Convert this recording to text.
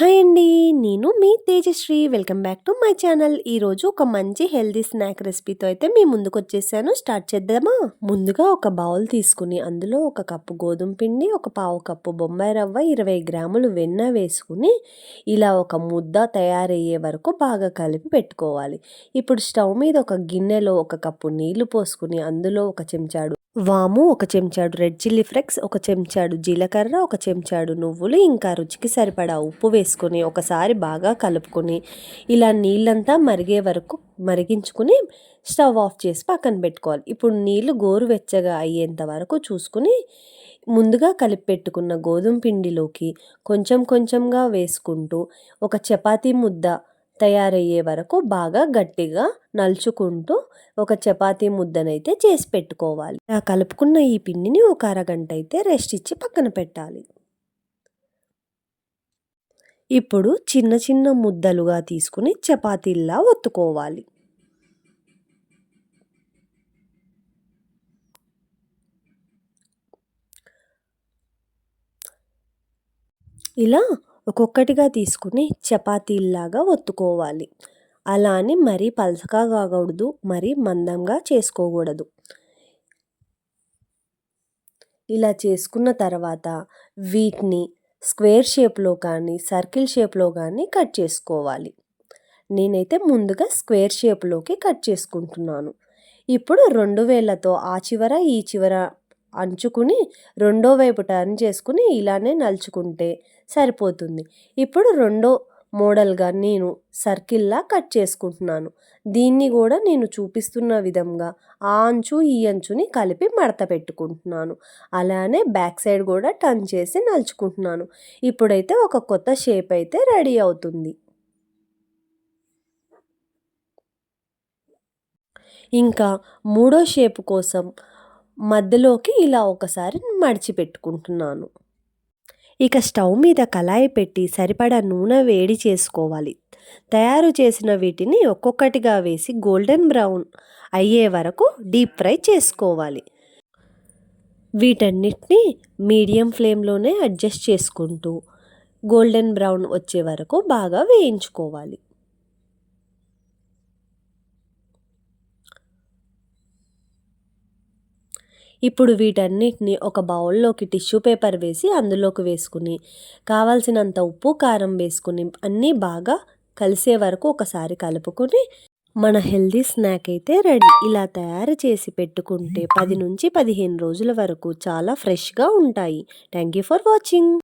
Hi అండి నేను మీ Tejashree. Welcome back to my channel. ఈరోజు ఒక మంచి హెల్దీ స్నాక్ రెసిపీతో అయితే మీ ముందుకు వచ్చేసాను. స్టార్ట్ చేద్దామా? ముందుగా ఒక బౌల్ తీసుకుని అందులో ఒక కప్పు గోధుమ పిండి ఒక పావు కప్పు బొంబాయి రవ్వ ఇరవై గ్రాములు వెన్న వేసుకుని ఇలా ఒక ముద్ద తయారయ్యే వరకు బాగా కలిపి పెట్టుకోవాలి. ఇప్పుడు స్టవ్ మీద ఒక గిన్నెలో ఒక కప్పు నీళ్ళు పోసుకుని అందులో ఒక చెంచాడు వాము ఒక చెంచాడు రెడ్ చిల్లీ ఫ్లెక్స్ ఒక చెంచాడు జీలకర్ర ఒక చెంచాడు నువ్వులు ఇంకా రుచికి సరిపడా ఉప్పు వేసుకొని ఒకసారి బాగా కలుపుకొని ఇలా నీళ్ళంతా మరిగే వరకు మరిగించుకుని స్టవ్ ఆఫ్ చేసి పక్కన పెట్టుకోవాలి. ఇప్పుడు నీళ్ళు గోరువెచ్చగా అయ్యేంత వరకు చూసుకుని ముందుగా కలిపి పెట్టుకున్న గోధుమ పిండిలోకి కొంచెం కొంచెంగా వేసుకుంటూ ఒక చపాతీ ముద్ద తయారయ్యే వరకు బాగా గట్టిగా నలుచుకుంటూ ఒక చపాతీ ముద్దనైతే చేసి పెట్టుకోవాలి. ఇలా కలుపుకున్న ఈ పిండిని ఒక అరగంట అయితే రెస్ట్ ఇచ్చి పక్కన పెట్టాలి. ఇప్పుడు చిన్న చిన్న ముద్దలుగా తీసుకుని చపాతీల్లా ఒత్తుకోవాలి. ఇలా ఒక్కొక్కటిగా తీసుకుని చపాతీల్లాగా ఒత్తుకోవాలి. అలా అని మరీ పలసగా కాకూడదు మరీ మందంగా చేసుకోకూడదు. ఇలా చేసుకున్న తర్వాత వీటిని స్క్వేర్ షేప్లో కానీ సర్కిల్ షేప్లో కానీ కట్ చేసుకోవాలి. నేనైతే ముందుగా స్క్వేర్ షేప్లోకి కట్ చేసుకుంటున్నాను. ఇప్పుడు రెండు వేలతో ఆ చివర ఈ చివర అంచుకుని రెండో వైపు టర్న్ చేసుకుని ఇలానే నలుచుకుంటే సరిపోతుంది. ఇప్పుడు రెండో మోడల్గా నేను సర్కిల్లా కట్ చేసుకుంటున్నాను. దీన్ని కూడా నేను చూపిస్తున్న విధంగా ఆ అంచు ఈ అంచుని కలిపి మడత పెట్టుకుంటున్నాను. అలానే బ్యాక్ సైడ్ కూడా టర్న్ చేసి నలుచుకుంటున్నాను. ఇప్పుడైతే ఒక కొత్త షేప్ అయితే రెడీ అవుతుంది. ఇంకా మూడో షేప్ కోసం మధ్యలోకి ఇలా ఒకసారి మడిచి పెట్టుకుంటున్నాను ఇక స్టవ్ మీద కళాయి పెట్టి సరిపడా నూనె వేడి చేసుకోవాలి. తయారు చేసిన వీటిని ఒక్కొక్కటిగా వేసి గోల్డెన్ బ్రౌన్ అయ్యే వరకు డీప్ ఫ్రై చేసుకోవాలి. వీటన్నిటిని మీడియం ఫ్లేమ్లోనే అడ్జస్ట్ చేసుకుంటూ గోల్డెన్ బ్రౌన్ వచ్చే వరకు బాగా వేయించుకోవాలి. ఇప్పుడు వీటన్నిటిని ఒక బౌల్లోకి టిష్యూ పేపర్ వేసి అందులోకి వేసుకుని కావాల్సినంత ఉప్పు కారం వేసుకుని అన్నీ బాగా కలిసే వరకు ఒకసారి కలుపుకొని మన హెల్దీ స్నాక్ అయితే రెడీ. ఇలా తయారు చేసి పెట్టుకుంటే పది నుంచి పదిహేను రోజుల వరకు చాలా ఫ్రెష్గా ఉంటాయి. Thank you for watching.